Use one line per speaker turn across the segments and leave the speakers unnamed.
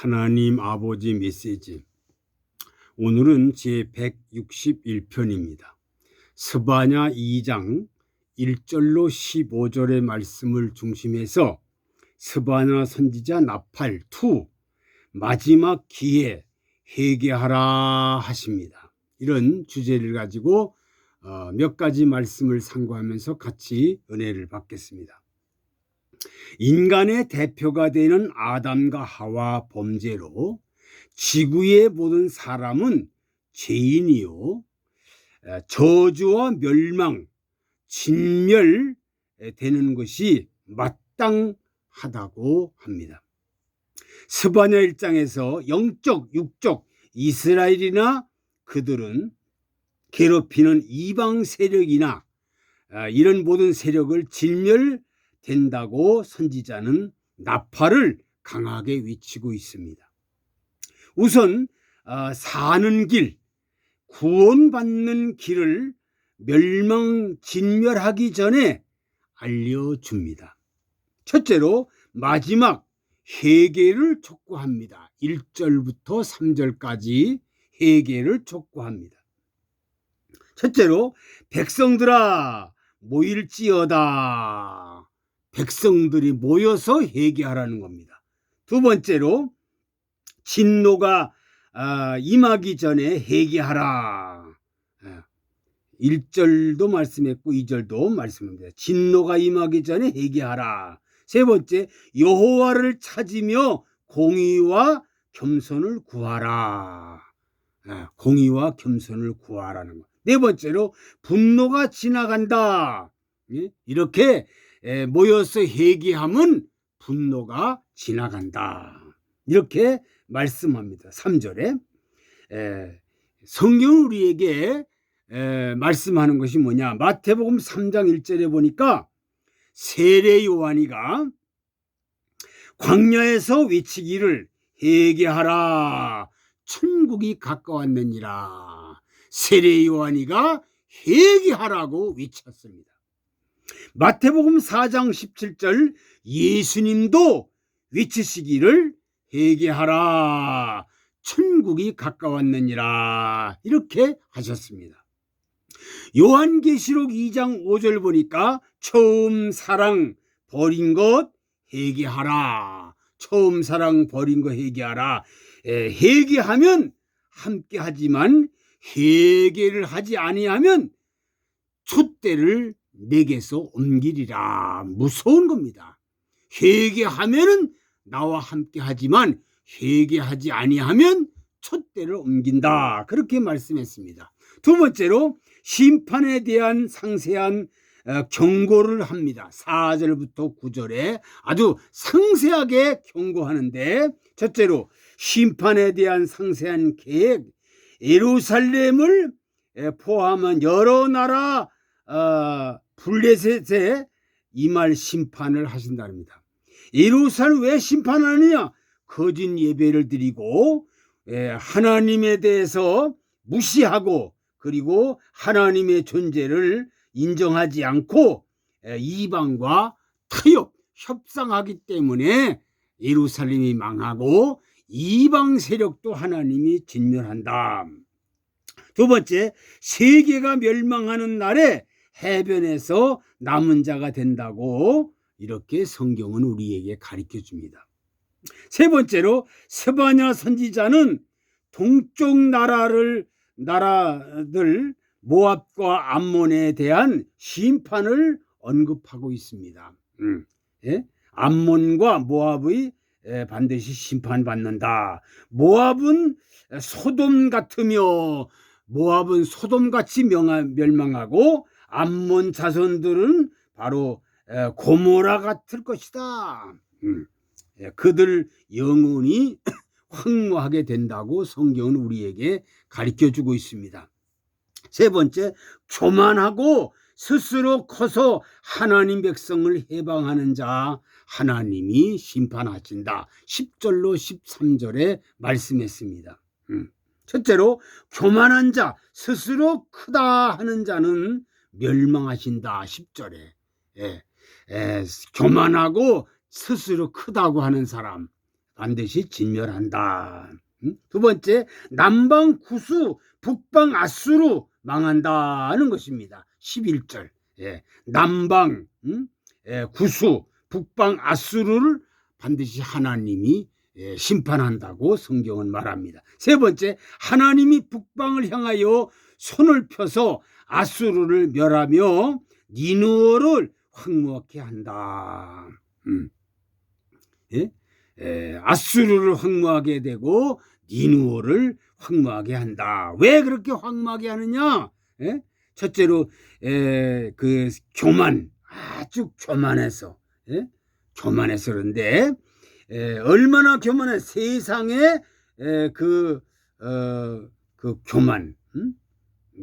하나님 아버지 메시지. 오늘은 제 161편입니다. 스바냐 2장 1절로 15절의 말씀을 중심해서 스바냐 선지자 나팔 2 마지막 기회 회개하라 하십니다. 이런 주제를 가지고 어, 몇 가지 말씀을 상고하면서 같이 은혜를 받겠습니다. 인간의 대표가 되는 아담과 하와 범죄로 지구의 모든 사람은 죄인이요 에, 저주와 멸망, 진멸 되는 것이 마땅하다고 합니다. 스바냐 일장에서 영적, 육적 이스라엘이나 그들은 괴롭히는 이방 세력이나 아, 이런 모든 세력을 진멸 된다고 선지자는 나팔을 강하게 외치고 있습니다. 우선 아, 사는 길, 구원받는 길을 멸망 진멸하기 전에 알려줍니다. 첫째로 마지막 회개를 촉구합니다. 1절부터 3절까지 회개를 촉구합니다. 첫째로 백성들아 모일지어다. 백성들이 모여서 회개하라는 겁니다. 두 번째로 진노가 아, 임하기 전에 회개하라. 1절도 말씀했고 2절도 말씀합니다. 진노가 임하기 전에 회개하라. 세 번째 여호와를 찾으며 공의와 겸손을 구하라. 예, 공의와 겸손을 구하라는 것. 네 번째로 분노가 지나간다. 예, 이렇게 에, 모여서 회개하면 분노가 지나간다. 이렇게 말씀합니다. 3절에 성경 우리에게 에, 말씀하는 것이 뭐냐? 마태복음 3장 1절에 보니까 세례 요한이가 광야에서 외치기를 회개하라 천국이 가까웠느니라 세례 요한이가 회개하라고 외쳤습니다. 마태복음 4장 17절 예수님도 외치시기를 회개하라 천국이 가까웠느니라 이렇게 하셨습니다. 요한계시록 2장 5절 보니까 처음 사랑 버린 것 회개하라. 처음 사랑 버린 거 회개하라. 에, 회개하면 함께 하지만 회개를 하지 아니하면 촛대를 내게서 옮기리라. 무서운 겁니다. 회개하면은 나와 함께 하지만 회개하지 아니하면 촛대를 옮긴다. 그렇게 말씀했습니다. 두 번째로 심판에 대한 상세한 어, 경고를 합니다. 4절부터 9절에 아주 상세하게 경고하는데 첫째로 심판에 대한 상세한 계획 예루살렘을 포함한 여러 나라 어, 블레셋에 이말 심판을 하신다입니다. 예루살렘 왜 심판하느냐? 거짓 예배를 드리고 하나님에 대해서 무시하고 그리고 하나님의 존재를 인정하지 않고 이방과 타협, 협상하기 때문에 예루살렘이 망하고 이방 세력도 하나님이 진멸한다. 두 번째, 세계가 멸망하는 날에 해변에서 남은 자가 된다고 이렇게 성경은 우리에게 가르쳐 줍니다. 세 번째로 스바냐 선지자는 동쪽 나라를 나라들 모압과 암몬에 대한 심판을 언급하고 있습니다. 음, 예? 암몬과 모압의 반드시 심판받는다. 모압은 소돔 같으며 모압은 소돔같이 멸망하고 암몬 자손들은 바로 고모라 같을 것이다. 음, 예, 그들 영혼이 황무하게 된다고 성경은 우리에게 가르쳐 주고 있습니다. 세 번째, 교만하고 스스로 커서 하나님 백성을 해방하는 자 하나님이 심판하신다. 10절로 13절에 말씀했습니다. 음. 첫째로 교만한 자 스스로 크다 하는 자는 멸망하신다. 10절에 예. 예. 교만하고 스스로 크다고 하는 사람 반드시 진멸한다. 음? 두 번째, 남방 구수, 북방 아수로 망한다는 것입니다. 11절. 예, 남방 음? 예, 구수, 북방 아수르를 반드시 하나님이 예, 심판한다고 성경은 말합니다. 세 번째, 하나님이 북방을 향하여 손을 펴서 아수르를 멸하며 니누어를 황무하게 한다. 음. 예? 에, 아수르를 황무하게 되고 니누어를 황무하게 한다. 왜 그렇게 황무하게 하느냐? 예? 첫째로 에, 그 교만 아주 교만해서 예? 교만해서 그런데 에, 얼마나 교만해 세상에 에, 그, 어, 그 교만 음?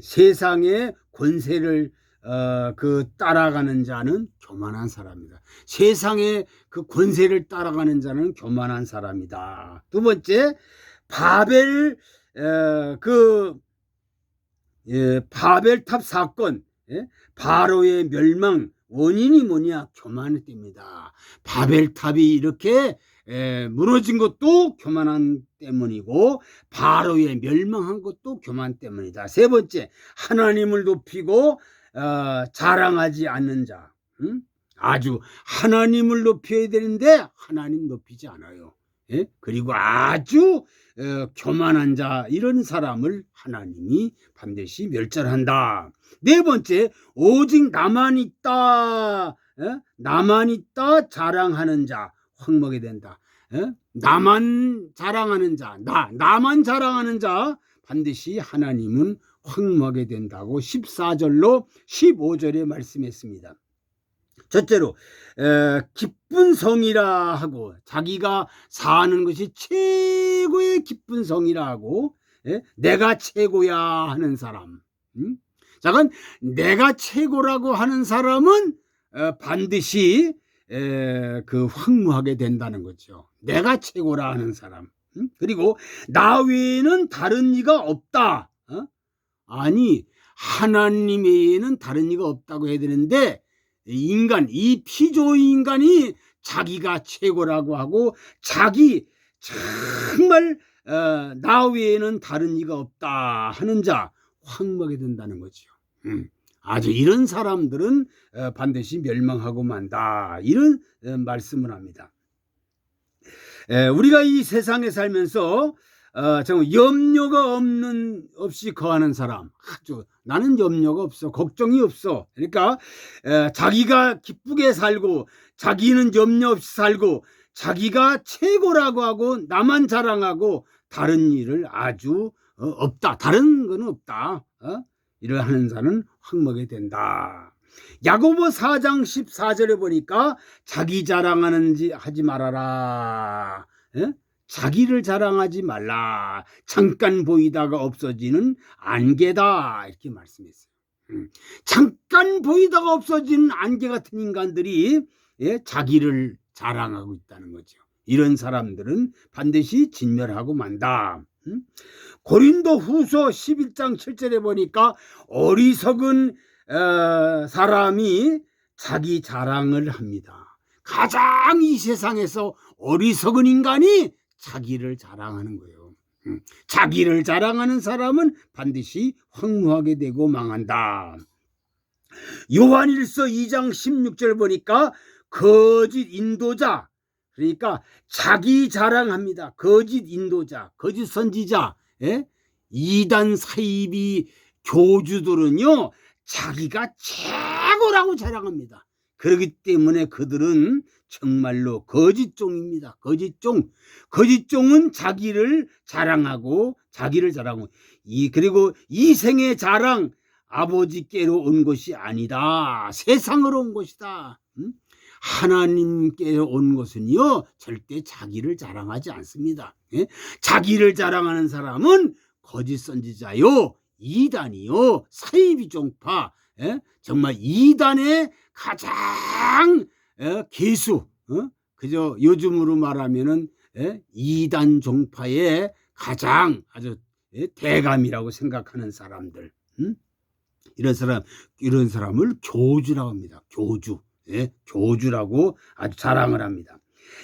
세상의 권세를 어, 그 따라가는 자는 교만한 사람이다. 세상의 그 권세를 따라가는 자는 교만한 사람이다. 두 번째, 바벨 에, 그 예, 바벨탑 사건, 예? 바로의 멸망 원인이 뭐냐? 교만의 때입니다. 바벨탑이 이렇게 에, 무너진 것도 교만한 때문이고 바로의 멸망한 것도 교만 때문이다. 세 번째, 하나님을 높이고 어, 자랑하지 않는 자. 응? 아주 하나님을 높여야 되는데 하나님 높이지 않아요. 예? 그리고 아주 어, 교만한 자 이런 사람을 하나님이 반드시 멸절한다. 네 번째 오직 나만 있다. 예? 나만 있다 자랑하는 자 황먹게 된다. 예? 나만 자랑하는 자, 나 나만 자랑하는 자 반드시 하나님은 황무하게 된다고 14절로 15절에 말씀했습니다. 첫째로 에, 기쁜 성이라 하고 자기가 사는 것이 최고의 기쁜 성이라 하고 에? 내가 최고야 하는 사람. 음? 잠깐 내가 최고라고 하는 사람은 에, 반드시 에, 그 황무하게 된다는 거죠. 내가 최고라 하는 사람. 음? 그리고 나 외에는 다른 이가 없다. 어? 아니 하나님 외에는 다른 이가 없다고 해야 되는데 인간 이 피조 인간이 자기가 최고라고 하고 자기 정말 어, 나 외에는 다른 이가 없다 하는 자 황무하게 된다는 거죠. 음, 아주 이런 사람들은 어, 반드시 멸망하고 만다. 이런 어, 말씀을 합니다. 에, 우리가 이 세상에 살면서 어, 염려가 없는 없이 거하는 사람. 아주 나는 염려가 없어. 걱정이 없어. 그러니까 에, 자기가 기쁘게 살고 자기는 염려 없이 살고 자기가 최고라고 하고 나만 자랑하고 다른 일을 아주 어, 없다. 다른 거는 없다. 어? 하는 자는 황먹게 된다. 야고보 4장 14절에 보니까 자기 자랑하는지 하지 말아라. 에? 자기를 자랑하지 말라. 잠깐 보이다가 없어지는 안개다. 이렇게 말씀했어요. 음. 잠깐 보이다가 없어지는 안개 같은 인간들이 예? 자기를 자랑하고 있다는 거죠. 이런 사람들은 반드시 진멸하고 만다. 음? 고린도 후서 11장 7절에 보니까 어리석은 어, 사람이 자기 자랑을 합니다. 가장 이 세상에서 어리석은 인간이 자기를 자랑하는 거예요. 음, 자기를 자랑하는 사람은 반드시 황무하게 되고 망한다. 요한일서 2장 16절 보니까 거짓 인도자 그러니까 자기 자랑합니다. 거짓 인도자, 거짓 선지자, 예? 이단 사이비 교주들은요 자기가 최고라고 자랑합니다. 그렇기 때문에 그들은 정말로 거짓종입니다. 거짓종. 거짓종은 자기를 자랑하고 자기를 자랑하고 이 그리고 이 생의 자랑 아버지께로 온 것이 아니다. 세상으로 온 것이다. 음? 하나님께로 온 것은요 절대 자기를 자랑하지 않습니다. 예? 자기를 자랑하는 사람은 거짓 선지자요, 이단이요, 사이비 종파, 예? 정말 이단의 가장 예? 개수, 어? 그저 요즘으로 말하면은 예? 이단 종파의 가장 아주 예? 대감이라고 생각하는 사람들, 음? 이런 사람 이런 사람을 교주라고 합니다. 교주. 예, 교주라고 아주 자랑을 합니다.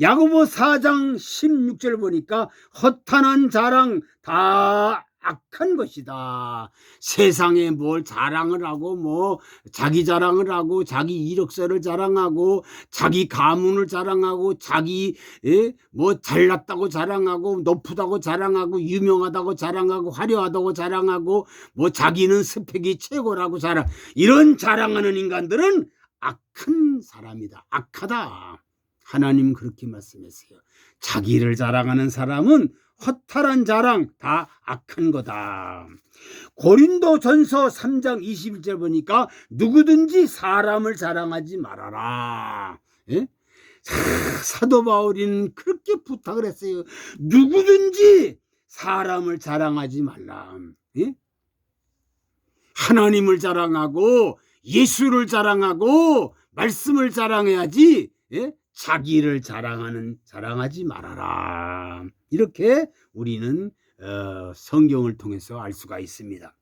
야고보 4장 16절 보니까 허탄한 자랑 다 악한 것이다. 세상에 뭘 자랑을 하고 뭐 자기 자랑을 하고 자기 이력서를 자랑하고 자기 가문을 자랑하고 자기 예? 뭐 잘났다고 자랑하고 높다고 자랑하고 유명하다고 자랑하고 화려하다고 자랑하고 뭐 자기는 스펙이 최고라고 자랑 이런 자랑하는 인간들은 악한 사람이다. 악하다. 하나님 그렇게 말씀했어요. 자기를 자랑하는 사람은 허탈한 자랑 다 악한 거다. 고린도 전서 3장 21절 보니까 누구든지 사람을 자랑하지 말아라. 예? 사도 바울이는 그렇게 부탁을 했어요. 누구든지 사람을 자랑하지 말라. 예? 하나님을 자랑하고 예수를 자랑하고 말씀을 자랑해야지 예? 자기를 자랑하는 자랑하지 말아라. 이렇게 우리는 어, 성경을 통해서 알 수가 있습니다.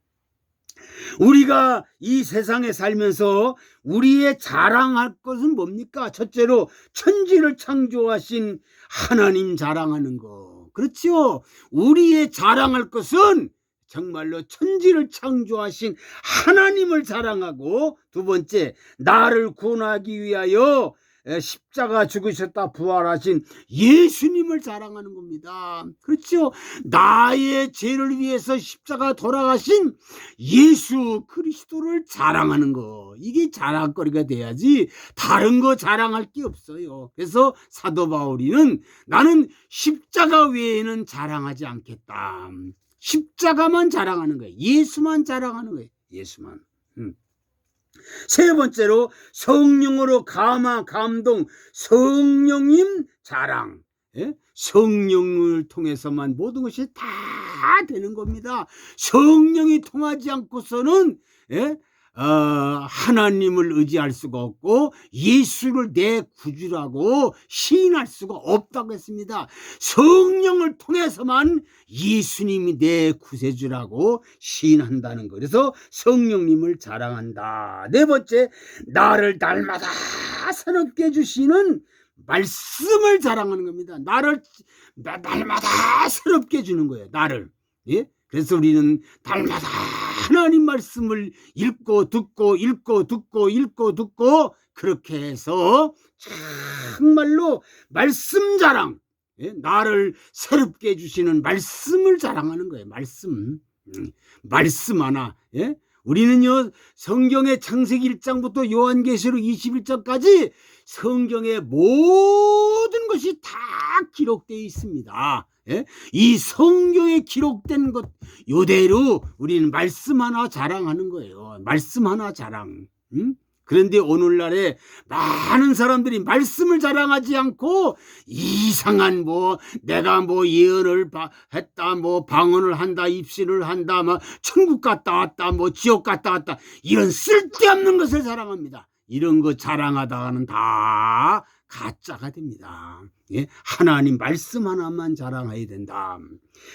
우리가 이 세상에 살면서 우리의 자랑할 것은 뭡니까? 첫째로 천지를 창조하신 하나님 자랑하는 거. 그렇지요. 우리의 자랑할 것은 정말로 천지를 창조하신 하나님을 자랑하고 두 번째 나를 구원하기 위하여 십자가 죽으셨다 부활하신 예수님을 자랑하는 겁니다. 그렇죠? 나의 죄를 위해서 십자가 돌아가신 예수 그리스도를 자랑하는 거. 이게 자랑거리가 돼야지 다른 거 자랑할 게 없어요. 그래서 사도 바울이는 나는 십자가 외에는 자랑하지 않겠다. 십자가만 자랑하는 거예요. 예수만 자랑하는 거예요. 예수만. 음. 세 번째로 성령으로 감화 감동 성령님 자랑 예? 성령을 통해서만 모든 것이 다 되는 겁니다. 성령이 통하지 않고서는 예? 어, 하나님을 의지할 수가 없고 예수를 내 구주라고 시인할 수가 없다고 했습니다. 성령을 통해서만 예수님이 내 구세주라고 시인한다는 거. 그래서 성령님을 자랑한다. 네 번째, 나를 날마다 새롭게 해주시는 말씀을 자랑하는 겁니다. 나를 날마다 새롭게 해주는 거예요. 나를. 예? 그래서 우리는 날마다 하나님 말씀을 읽고 듣고 읽고 듣고 읽고 듣고 그렇게 해서 정말로 말씀 자랑 예? 나를 새롭게 해주시는 말씀을 자랑하는 거예요. 말씀 음, 말씀 하나 예? 우리는요 성경의 창세기 1장부터 요한계시록 21장까지 성경의 모든 것이 다 기록되어 있습니다. 예? 이 성경에 기록된 것 요대로 우리는 말씀 하나 자랑하는 거예요. 말씀 하나 자랑. 음? 그런데 오늘날에 많은 사람들이 말씀을 자랑하지 않고 이상한 뭐 내가 뭐 예언을 했다 뭐 방언을 한다 입신을 한다 뭐 천국 갔다 왔다 뭐 지옥 갔다 왔다 이런 쓸데없는 것을 자랑합니다. 이런 거 자랑하다가는 다 가짜가 됩니다. 예? 하나님 말씀 하나만 자랑해야 된다.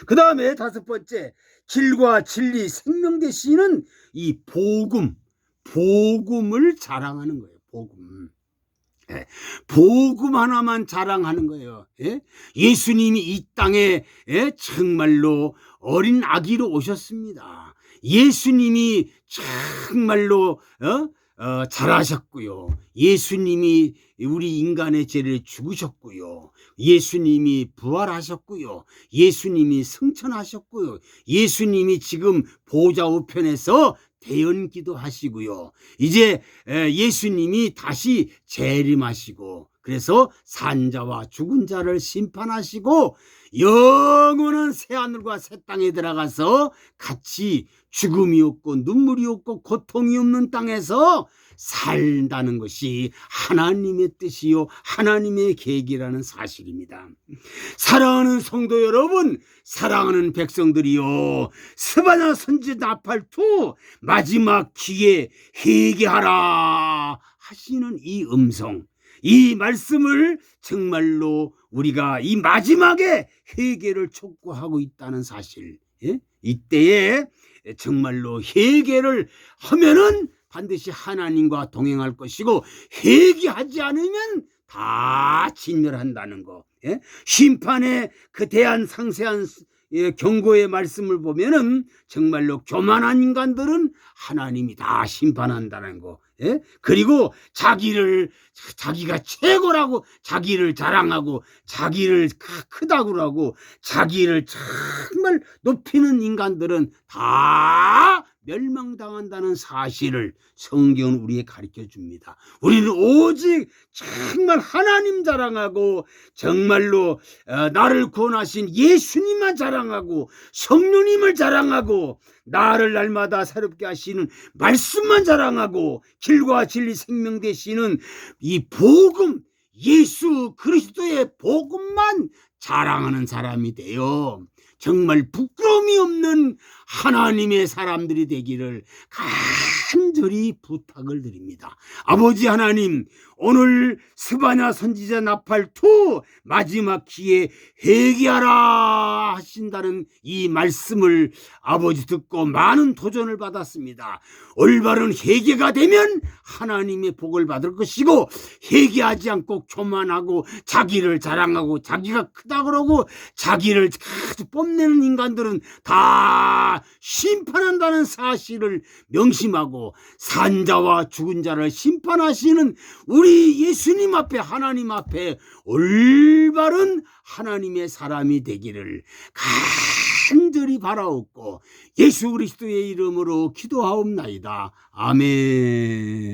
그 다음에 다섯 번째, 길과 진리, 생명 대신은 이 복음, 복음을 자랑하는 거예요. 복음. 예, 복음 하나만 자랑하는 거예요. 예? 예수님이 이 땅에 예? 정말로 어린 아기로 오셨습니다. 예수님이 정말로 어? 어, 잘하셨고요. 예수님이 우리 인간의 죄를 죽으셨고요. 예수님이 부활하셨고요. 예수님이 승천하셨고요. 예수님이 지금 보좌 우편에서 대연 기도 하시고요. 이제 예수님이 다시 재림하시고 그래서 산자와 죽은 자를 심판하시고 영원한 새하늘과 새 땅에 들어가서 같이 죽음이 없고 눈물이 없고 고통이 없는 땅에서 살다는 것이 하나님의 뜻이요 하나님의 계획이라는 사실입니다. 사랑하는 성도 여러분, 사랑하는 백성들이요. 스바냐 선지 나팔투 마지막 기에 회개하라 하시는 이 음성 이 말씀을 정말로 우리가 이 마지막에 회개를 촉구하고 있다는 사실. 예? 이때에 정말로 회개를 하면은 반드시 하나님과 동행할 것이고 회개하지 않으면 다 진멸한다는 거. 예? 심판의 그 대한 상세한 예, 경고의 말씀을 보면은 정말로 교만한 인간들은 하나님이 다 심판한다는 거. 예? 그리고 자기를 자기가 최고라고 자기를 자랑하고 자기를 크- 크다고 하고 자기를 정말 높이는 인간들은 다 멸망당한다는 사실을 성경은 우리에게 가르쳐 줍니다. 우리는 오직 정말 하나님 자랑하고 정말로 어, 나를 구원하신 예수님만 자랑하고 성령님을 자랑하고 나를 날마다 새롭게 하시는 말씀만 자랑하고 길과 진리 생명 되시는 이 복음 예수 그리스도의 복음만 자랑하는 사람이 돼요. 정말 부끄러움이 없는 하나님의 사람들이 되기를 간절히 부탁을 드립니다. 아버지 하나님, 오늘 스바냐 선지자 나팔 2 마지막 기회에 회개하라 하신다는 이 말씀을 아버지 듣고 많은 도전을 받았습니다. 올바른 회개가 되면 하나님의 복을 받을 것이고 회개하지 않고 교만하고 자기를 자랑하고 자기가 크다 그러고 자기를 아주 뽐 내는 인간들은 다 심판한다는 사실을 명심하고 산자와 죽은 자를 심판하시는 우리 예수님 앞에 하나님 앞에 올바른 하나님의 사람이 되기를 간절히 바라옵고 예수 그리스도의 이름으로 기도하옵나이다. 아멘.